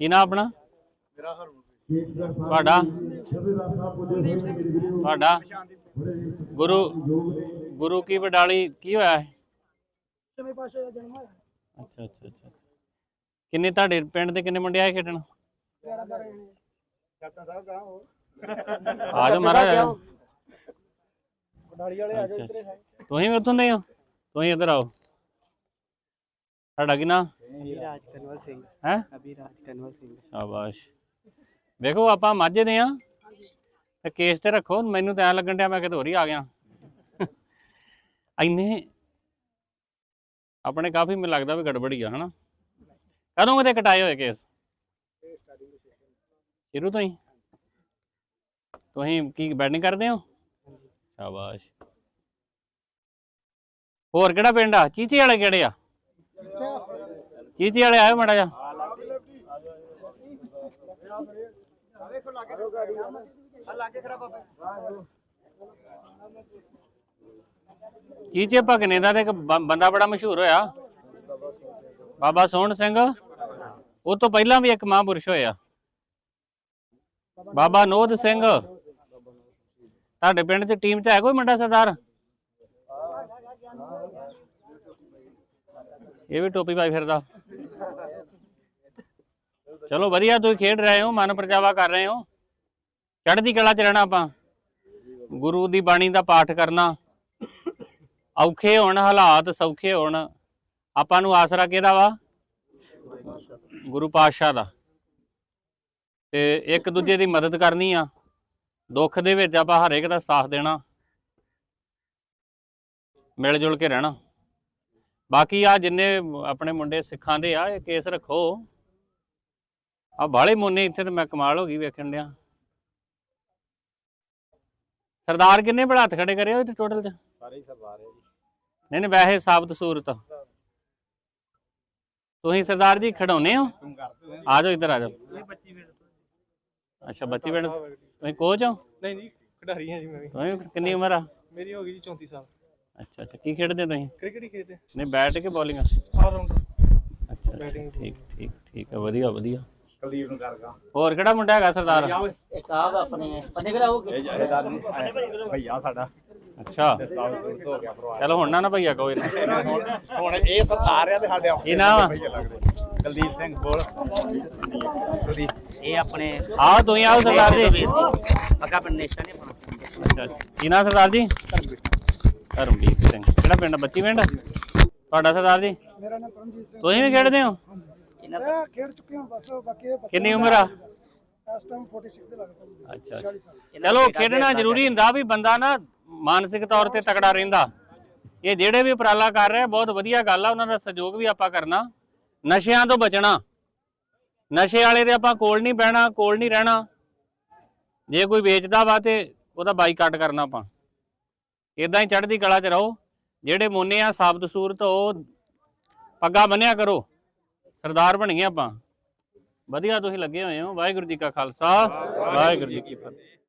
ਕੀ ਨਾਮ ਆਪਣਾ? ਤੁਹਾਡਾ? ਤੁਹਾਡਾ? ਗੁਰੂ ਗੁਰੂ ਕੀ ਵਡਾਲੀ ਕੀ ਹੋਇਆ ਹੈ ਛੇਵੇਂ ਪਾਸ਼ਾ ਦਾ ਜਨਮ ਹੋਇਆ। ਅੱਛਾ ਅੱਛਾ ਅੱਛਾ ਕਿੰਨੇ ਤੁਹਾਡੇ ਪਿੰਡ ਦੇ ਕਿੰਨੇ ਮੁੰਡੇ ਆਏ ਖੇਡਣ? 11 12 ਜਣੇ। ਕੈਪਟਨ ਸਾਹਿਬ ਕਹਾਂ ਹੋ ਆ ਜਾਓ ਮਹਾਰਾਜ। ਗਡਾਲੀ ਵਾਲੇ ਆ ਇੱਧਰੇ ਤੁਸੀਂ ਵੀ ਉੱਥੋਂ ਦੇ ਹੋ? ਤੁਸੀਂ ਇੱਧਰ ਆਓ। ਤੁਹਾਡਾ ਕੀ ਨਾਮ? ਅਭਿਰਾਜ ਕਨਵਲ ਸਿੰਘ। ਹੈ? ਅਭਿਰਾਜ ਕਨਵਲ ਸਿੰਘ। ਸ਼ਾਬਾਸ਼। ਵੇਖੋ ਆਪਾਂ ਮਾਝੇ ਦੇ ਆ। ਤੇ ਕੇਸ ਤੇ ਰੱਖੋ ਮੈਨੂੰ ਤਾਂ ਐਂ ਲੱਗਣ ਡਿਆ ਮੈਂ ਕਿਤੇ ਹੋਰ ਹੀ ਆ ਗਿਆ। ਇੰਨੇ ਆਪਣੇ ਕਾਫੀ ਮੈਨੂੰ ਲੱਗਦਾ ਵੀ ਗੜਬੜੀ ਆ ਹਨਾ? ਕਦੋਂ ਕਦੇ ਕਟਾਏ ਹੋਏ ਕੇਸ? ਸ਼ੁਰੂ ਤੋਂ ਹੀ। ਤੁਸੀਂ ਕੀ ਬੈਟਿੰਗ ਕਰਦੇ ਹੋ? ਸ਼ਾਬਾਸ਼। ਹੋਰ ਕਿਹੜਾ ਪਿੰਡ ਆ? ਚੀਚੀ ਵਾਲੇ ਕਿਹੜੇ ਆ? ਚੀਚੀ ਵਾਲੇ ਆਇਓ ਮੜਾ ਜਾ ਵੇਖੋ ਲਾਗੇ ਆ ਲਾਗੇ ਖੜਾ ਬਾਬਾ ਚੀਚੇ ਭਗਨੇ ਦਾ ਤੇ ਇੱਕ ਬ- ਬੰਦਾ ਬੜਾ ਮਸ਼ਹੂਰ ਹੋਇਆ। ਬਾਬਾ ਸੋਹਣ ਸਿੰਘ। ਉਹ ਤੋਂ ਪਹਿਲਾਂ ਵੀ ਇੱਕ ਮਹਾਂਪੁਰਸ਼ ਹੋਇਆ। ਬਾਬਾ ਨੋਦ ਸਿੰਘ। ਤੁਹਾਡੇ ਪਿੰਡ 'ਚ ਟੀਮ 'ਚ ਹੈ ਕੋਈ ਮੁੰਡਾ ਸਰਦਾਰ? ਇਹ ਵੀ ਟੋਪੀ ਪਾਈ ਫਿਰਦਾ। ਚਲੋ ਵਧੀਆ, ਤੁਸੀਂ ਖੇਡ ਰਹੇ ਹੋ, ਮਨ ਪਰਚਾਵਾ ਕਰ ਰਹੇ ਹੋ। ਚੜ੍ਹਦੀ ਕਲਾ 'ਚ ਰਹਿਣਾ ਆਪਾਂ। ਗੁਰੂ ਦੀ ਬਾਣੀ ਦਾ ਪਾਠ ਕਰਨਾ। ਔਖੇ ਹੋਣ, ਹਾਲਾਤ ਸੌਖੇ ਹੋਣ। ਆਪਾਂ ਨੂੰ ਆਸਰਾ ਕਿਹਦਾ ਵਾ? ਗੁਰੂ ਪਾਤਸ਼ਾਹ ਦਾ। ਤੇ ਇੱਕ ਦੂਜੇ ਦੀ ਮਦਦ ਕਰਨੀ ਆ। ਦੁੱਖ ਦੇ ਵਿੱਚ ਆਪਾਂ ਹਰੇਕ ਦਾ ਸਾਥ ਦੇਣਾ। ਮਿਲ ਜੁਲ ਕੇ ਰਹਿਣਾ। ਬਾਕੀ ਆ ਜਿੰਨੇ ਆਪਣੇ ਮੁੰਡੇ ਸਿੱਖਾਂ ਦੇ ਆ ਇਹ ਕੇਸ ਰੱਖੋ। ਆ ਬਾਲੇ ਮੋਨੇ ਇੱਥੇ ਤੇ ਮੈਂ ਕਮਾਲ ਹੋ ਗਈ ਵੇਖਣ ਡਿਆ। ਸਰਦਾਰ ਕਿੰਨੇ ਬੜਾ ਹੱਥ ਖੜੇ ਕਰੇ ਹੋਏ ਤੇ ਟੋਟਲ ਚ? ਸਾਰੇ ਹੀ ਸਰਦਾਰ ਹੈ ਜੀ। ਨਹੀਂ ਨਹੀਂ ਵੈਸੇ ਸਾਬਤ ਸੂਰਤ ਤੁਸੀਂ ਸਰਦਾਰ ਜੀ ਖੜਾਉਨੇ ਹੋ? ਆ ਜਾਓ ਇੱਧਰ ਆ ਜਾਓ। ਅੱਛਾ ਬੱਚੀ ਬੈਠ ਤੁਸੀਂ ਕੋਚ ਹੋ? ਨਹੀਂ ਜੀ ਖਿਡਾਰੀ ਹਾਂ ਜੀ ਮੈਂ ਵੀ। ਕਿੰਨੀ ਉਮਰ ਆ? ਮੇਰੀ ਹੋ ਗਈ ਜੀ 34 ਸਾਲ। ਅੱਛਾ ਅੱਛਾ। ਕੀ ਖੇਡਦੇ ਤੁਸੀਂ? ਕ੍ਰਿਕਟ ਹੀ ਖੇਡਦੇ। ਨਹੀਂ ਬੈਟ ਕੇ ਬੋਲਿੰਗ? ਆਲ ਅੱਛਾ ਠੀਕ ਠੀਕ ਠੀਕ। ਹੈ ਵਧੀਆ ਵਧੀਆ। ਕੁਲਦੀਪ ਨੂੰ ਕਰਗਾ ਹੋਰ ਕਿਹੜਾ ਮੁੰਡਾ ਹੈਗਾ ਸਰਦਾਰ? ਇੱਕ ਆਪ ਆਪਣੇ ਪੰਨੇ ਇਹ ਨੂੰ ਭਈਆ ਸਾਡਾ। ਅੱਛਾ। ਚਲੋ ਹੁਣ ਨਾ ਨਾ ਭਈਆ ਕੋਈ ਨਾ। ਹੁਣ ਇਹ ਸਰਦਾਰ ਆ ਤੇ ਸਾਡੇ ਆ? ਭਈਏ ਲੱਗਦੇ। ਕੁਲਦੀਪ ਸਿੰਘ ਬੋਲ। ਇਹ ਆਪਣੇ ਆਓ ਤੁਸੀਂ ਆਓ ਸਰਦਾਰ ਜੀ। ਪੱਕਾ ਪਿੰਡ ਨੇਸ਼ਾ ਨੇ ਆਪਣਾ ਅੱਛਾ ਅੱਛਾ। ਕੀ ਨਾਮ ਸਰਦਾਰ ਜੀ? ਧਰਮਵੀਰ ਸਿੰਘ ਕਿਹੜਾ ਪਿੰਡ ਬੱਚੀ ਪਿੰਡ ਤੁਹਾਡਾ ਸਰਦਾਰ ਜੀ? ਮੇਰਾ ਨਾਮ ਪਰਮਜੀਤ ਸਿੰਘ ਤੁਸੀਂ ਵੀ ਖੇਡਦੇ ਹੋ? ਮੈਂ ਖੇਡ ਚੁੱਕੇ ਹਾਂ ਬਸ ਬਾਕੀ ਇਹ ਬੱਚੇ ਕਿੰਨੀ ਉਮਰ ਆ? ਇਸ ਟਾਈਮ 46 ਦੇ ਲੱਗ ਅੱਛਾ 40 ਸਾਲ। ਚਲੋ ਖੇਡਣਾ ਜ਼ਰੂਰੀ ਹੁੰਦਾ ਵੀ ਬੰਦਾ ਨਾ ਮਾਨਸਿਕ ਤੌਰ ਤੇ ਤਕੜਾ ਰਹਿੰਦਾ। ਇਹ ਜਿਹੜੇ ਵੀ ਉਪਰਾਲਾ ਕਰ ਰਹੇ ਬਹੁਤ ਵਧੀਆ ਗੱਲ ਆ ਉਹਨਾਂ ਦਾ ਸਹਿਯੋਗ ਵੀ ਆਪਾਂ ਕਰਨਾ। ਨਸ਼ਿਆਂ ਤੋਂ ਬਚਣਾ। ਨਸ਼ੇ ਵਾਲੇ ਦੇ ਆਪਾਂ ਕੋਲ ਨਹੀਂ ਬਹਿਣਾ ਕੋਲ ਨਹੀਂ ਰਹਿਣਾ। ਜੇ ਕੋਈ ਵੇਚਦਾ ਵਾ ਤੇ ਉਹਦਾ ਬਾਈਕਾਟ ਕਰਨਾ ਆਪਾਂ। ਇਦਾਂ ਹੀ ਚੜ੍ਹਦੀ ਕਲਾ 'ਚ ਰਹੋ। ਜਿਹੜੇ ਮੋਨੇ ਆ ਸਾਬਤ ਸੂਰਤ ਉਹ ਪੱਗਾ ਬੰਨਿਆ ਕਰੋ। ਸਰਦਾਰ ਬਣੀਏ ਆਪਾਂ। ਵਧੀਆ ਤੁਸੀਂ ਲੱਗੇ ਹੋਏ ਹੋ। ਵਾਹਿਗੁਰੂ ਜੀ ਕਾ ਖਾਲਸਾ। ਵਾਹਿਗੁਰੂ ਜੀ ਕੀ ਫਤਿਹ।